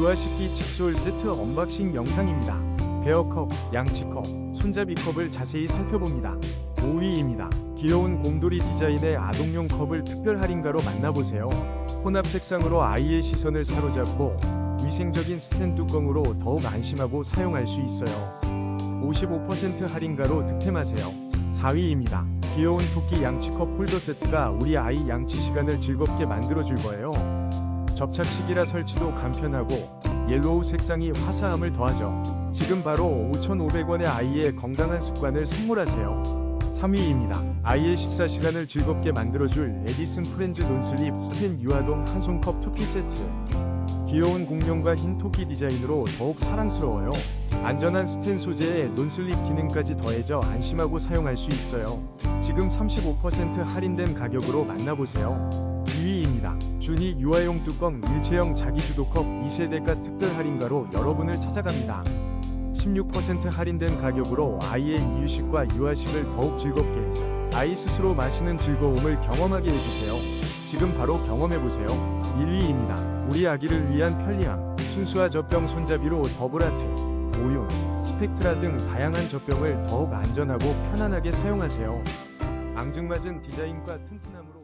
유아식기 칫솔 세트 언박싱 영상입니다. 베어컵, 양치컵, 손잡이컵을 자세히 살펴봅니다. 5위입니다. 귀여운 곰돌이 디자인의 아동용 컵을 특별 할인가로 만나보세요. 혼합 색상으로 아이의 시선을 사로잡고 위생적인 스텐 뚜껑으로 더욱 안심하고 사용할 수 있어요. 55% 할인가로 득템하세요. 4위입니다. 귀여운 토끼 양치컵 홀더 세트가 우리 아이 양치 시간을 즐겁게 만들어줄 거예요. 접착식이라 설치도 간편하고 옐로우 색상이 화사함을 더하죠. 지금 바로 5,500원의 아이의 건강한 습관을 선물하세요. 3위입니다. 아이의 식사 시간을 즐겁게 만들어줄 에디슨 프렌즈 논슬립 스텐 유아동 한 손컵 토끼 세트. 귀여운 공룡과 흰 토끼 디자인으로 더욱 사랑스러워요. 안전한 스텐 소재에 논슬립 기능까지 더해져 안심하고 사용할 수 있어요. 지금 35% 할인된 가격으로 만나보세요. 2위입니다. 준이 유아용 뚜껑 일체형 자기주도컵 2세대가 특별 할인가로 여러분을 찾아갑니다. 16% 할인된 가격으로 아이의 이유식과 유아식을 더욱 즐겁게 아이 스스로 마시는 즐거움을 경험하게 해주세요. 지금 바로 경험해보세요. 1위입니다. 우리 아기를 위한 편리함, 순수화 젖병 손잡이로 더블아트, 오용, 스펙트라 등 다양한 젖병을 더욱 안전하고 편안하게 사용하세요. 앙증맞은 디자인과 튼튼함으로